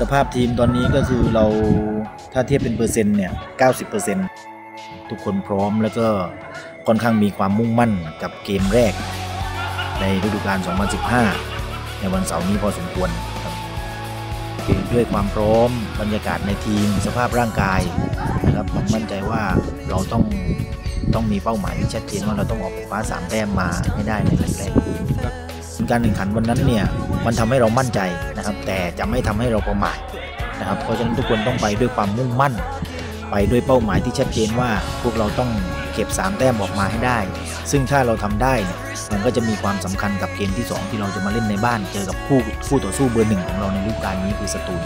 สภาพทีมตอนนี้ก็คือเราถ้าเทียบเป็นเปอร์เซ็นต์เนี่ย 90%ทุกคนพร้อมแล้วก็ค่อนข้างมีความมุ่งมั่นกับเกมแรก ในฤดูกาล 2015 ในวันเสาร์นี้พอสมควรครับด้วยความพร้อมบรรยากาศในทีมสภาพร่างกายนะครับผมมั่นใจว่าเราต้องต้องมีเป้าหมายที่ชัดเจนว่าเราต้องออกไปคว้าสามแต้มมาให้ได้ในแรก การแข่งขันวันนั้นเนี่ยมันทำให้เรามั่นใจนะครับ แต่จะไม่ทำให้เราประมาทนะครับ เพราะฉะนั้นทุกคนต้องไปด้วยความมุ่งมั่น ไปด้วยเป้าหมายที่ชัดเจนว่าพวกเราต้องเก็บ 3 แต้มออกมาให้ได้ ซึ่งถ้าเราทำได้เนี่ยมันก็จะมีความสำคัญกับเกมที่ 2 ที่เราจะมาเล่นในบ้าน เจอกับคู่คู่ต่อสู้เบอร์หนึ่งของเราในฤดูกาลนี้คือสตูล